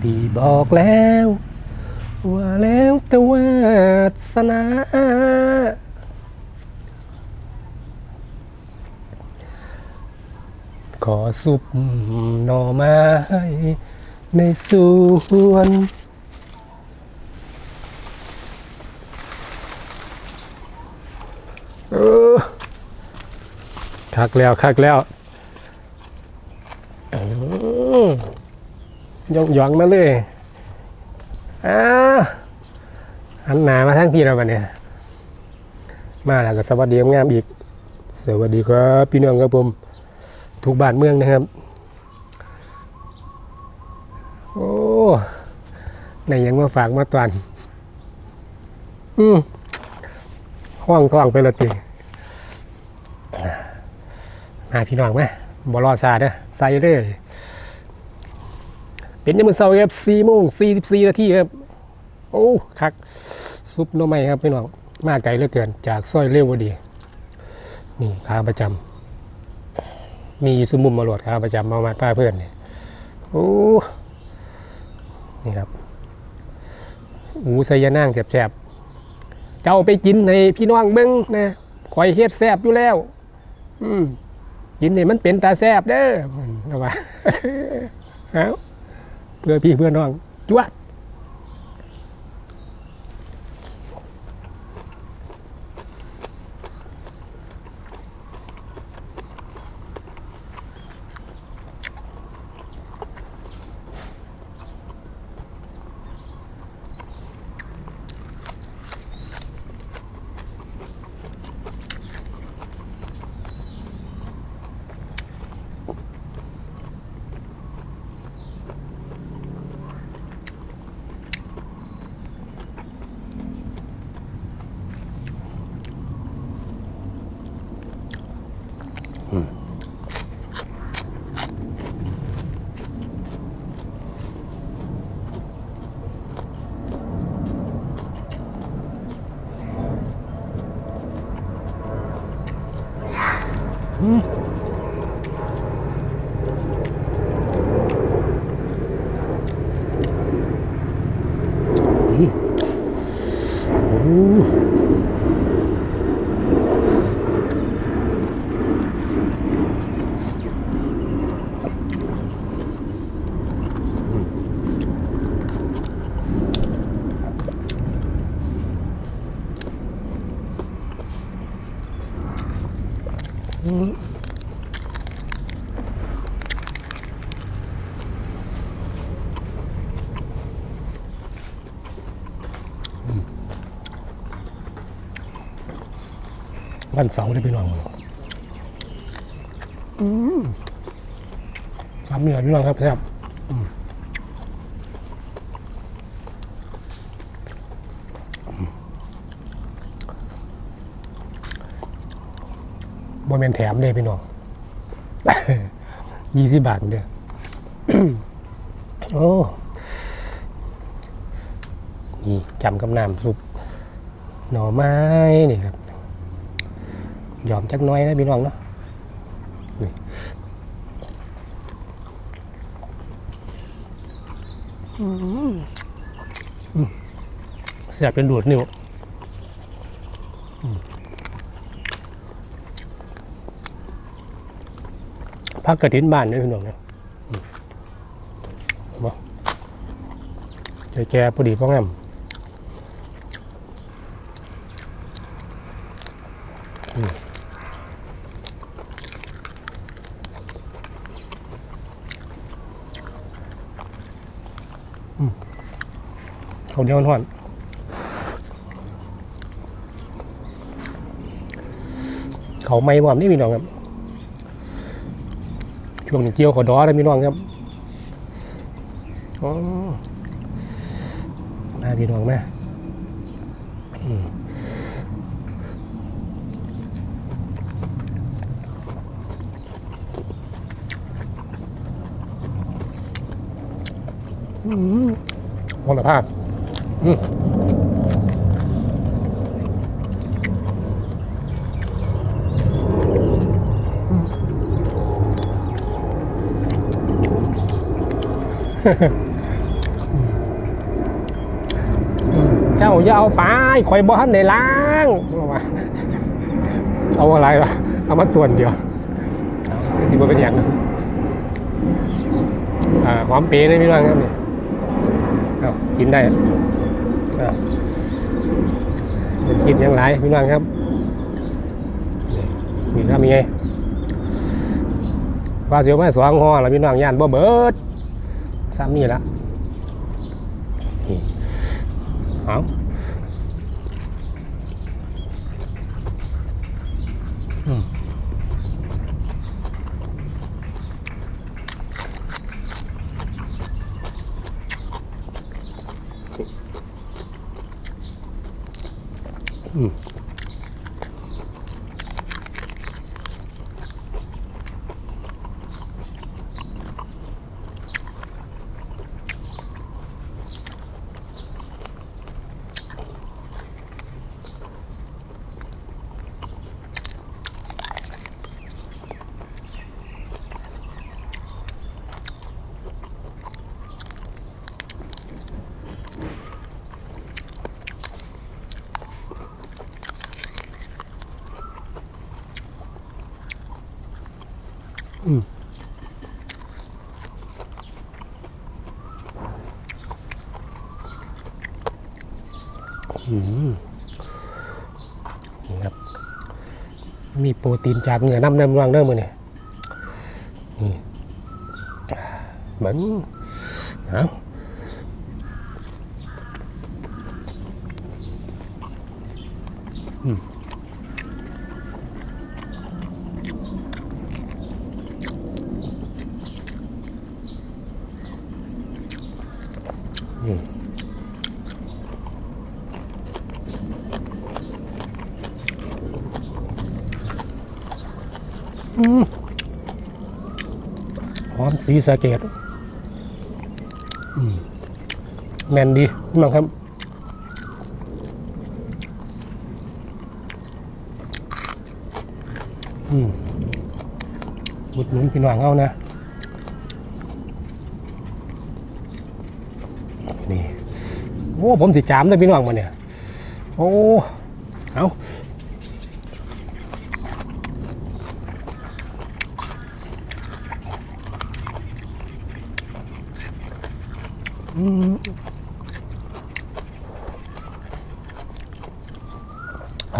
พี่บอกแล้ว ว่าแล้วแต่วาสนาขอสุบหน่อไม้ในสวนคักแล้วคักแล้วอื้อ ยองยองมาเลยอ้าวหันหนามาทั้งพี่เราบันเนี่ยมาแล้วก็สวัสดีงามอีก สวัสดีครับพี่น้องครับผมทุกบ้านเมืองนะครับ โอ้ในยังมาฝากมาตอนอืมห้องท้องไปละตีมาพี่น้องไหมบอรอซาเด้อใส่เลย เป็นยังมือเสาร์ครับสี่โมงสี่สิบสี่นาทีครับ โอ้คักซุปน้ำไม้ครับพี่น้องมาไกลเหลือเกิน จากซอยเร็วดี นี่ขาประจำมีอยู่ซุมมุมมาหลดขาประจำมามาป้าเพื่อนเนี่ยโอ้นี่ครับอูไซยานั่งแสบๆ เจ้าไปกินในพี่น้องเบิ้งนะคอยเฮ็ดแซบอยู่แล้ว อืมกินนี่มันเป็นตาแซบเด้อว่าเอา เพื่อพี่เพื่อน้องจวด โอ้ วันเสาร์ได้ไปนอนอืมสามเหนือพี่น้องครับแซ่บอืมโมเมนแถมเลยพี่น้องยี่สิบบาทเดียวโอ้ นี่จำกับน้ำซุป หน่อไม้นี่ครับ ยอมจักหน้อยนะพี่น้องเนาะนี่อืมเสียบเป็นดูดนิ้วอืมพักกระถินบ้านเนี่ยพี่น้องเนี่ยอืมบ่แก่ๆพอดีพ่อแง่ ขาวเหนียวห่อนเขาไม่หวานนี่มีน้องครับ ช่วงนี้เกี่ยวขอดอได้มีน้องครับอ๋อมาพี่น้องแม่อืมอืมคุณภาพ เจ้าอย่าเอาไปข่อยบ่ทันได้ล้างเอาอะไรวะเอามาตวนเดียวสิบ่เป็นอย่างนั้นอ่าหอมเปรี้ย์ได้พี่น้องครับนี่กินได้ เป็นกินอยังไรพี่น้องครับนี่ครับมีไงว่าเสียวไม่สองห่อแล้วพี่น้องย่านบ่เบิดซ้ำนี่ละนี่เอา นี่ครับ มีโปรตีนจากเนื้อน้ำน้ำรังเด้อมือนี่นี่เหมือนเอาอืมอืม หอมสีสะเกดแมนดีน้องครับอืมอุดหนุนพี่น้องเอานะนี่ โอ้ ผมสิจามเลยพี่น้องมาเนี่ย โอ้ เอา อ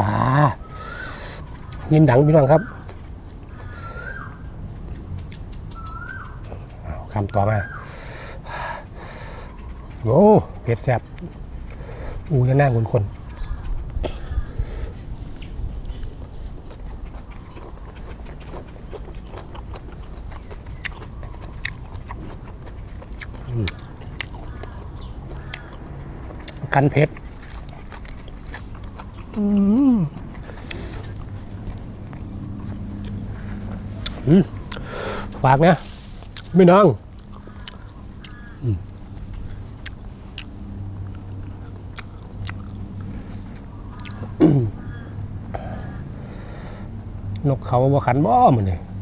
่ายินดังพี่น้องครับคำต่อมาโอ้เผ็ดแซ่บอูจะน่าคนคน กันเผ็ดฝากนะพี่น้องอืมนกเขาบ่ขันบ่มันนี่เอา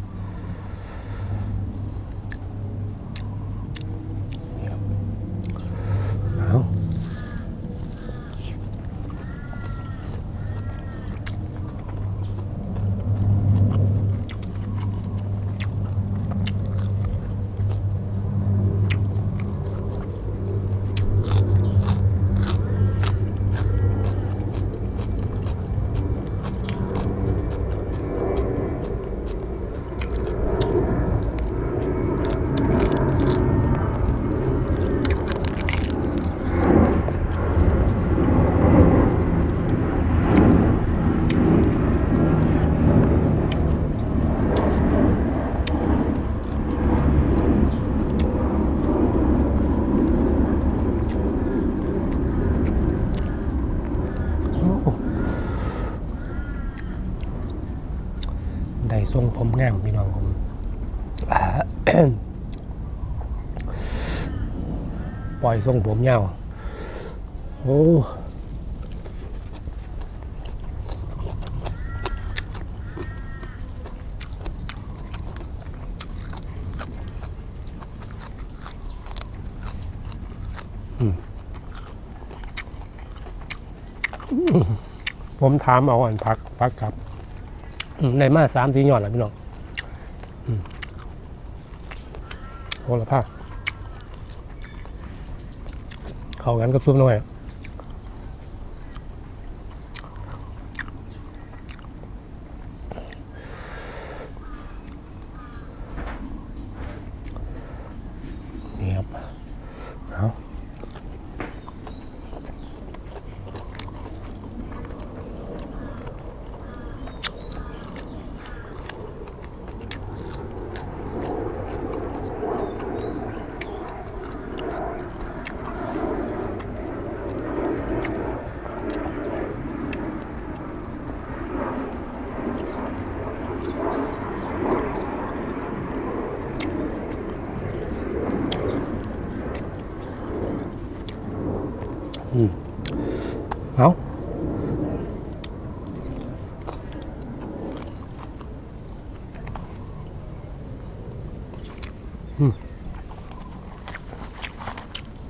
ทรงผมงามพี่น้องผมปล่อยทรงผมยาวโอ้ผมถามเอาอันพักพักครับ ในมาสามสี่หยอดแหละพี่น้องโหละภาคเข้ากันกับซุปหน่อย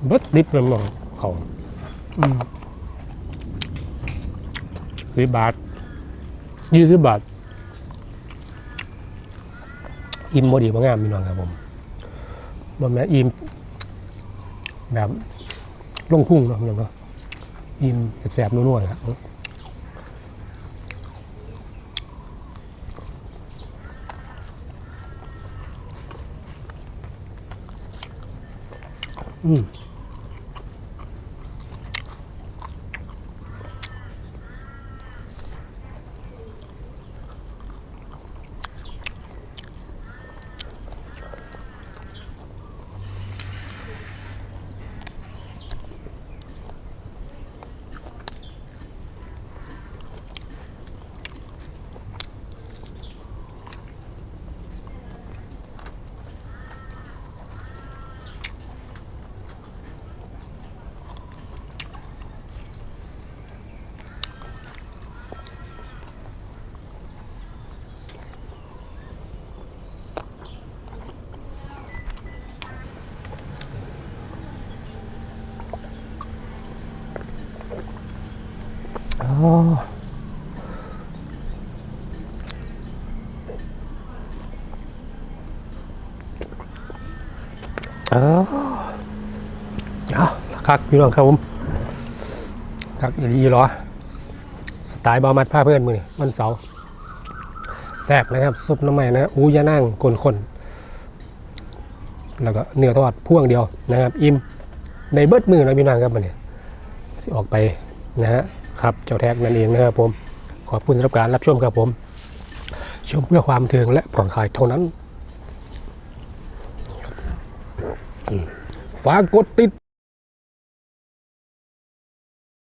บิดดิบเลยมั้งเขาอืมสิบบาทยี่สิบบาท อิ่มโมดีบางงามพี่น้องครับผมบ่แม่นอิ่มแบบลงพุ่งเนาะพี่น้องเนาะอิ่มแสบๆนัวๆครับ อื อ๋อเอาคักพี่น้องครับผมคักอีหลีหรอ สไตล์บามัดผ้าเพื่อนมือนี่วันเสาร์แซ่บนะครับซุปน้ำใหม่นะอูยานั่งคนแล้วก็เนื้อทอดพ่วงเดียวนะครับ อิ่มในเบิดมือนะพี่น้องครับมันเนี่สิออกไปนะฮะ ครับเจ้าแท็กนั่นเองนะครับผมขอบคุณสำหรับการรับชมครับผม ชมเพื่อความเทิงและผ่อนคลายเท่านั้นฝากกดติด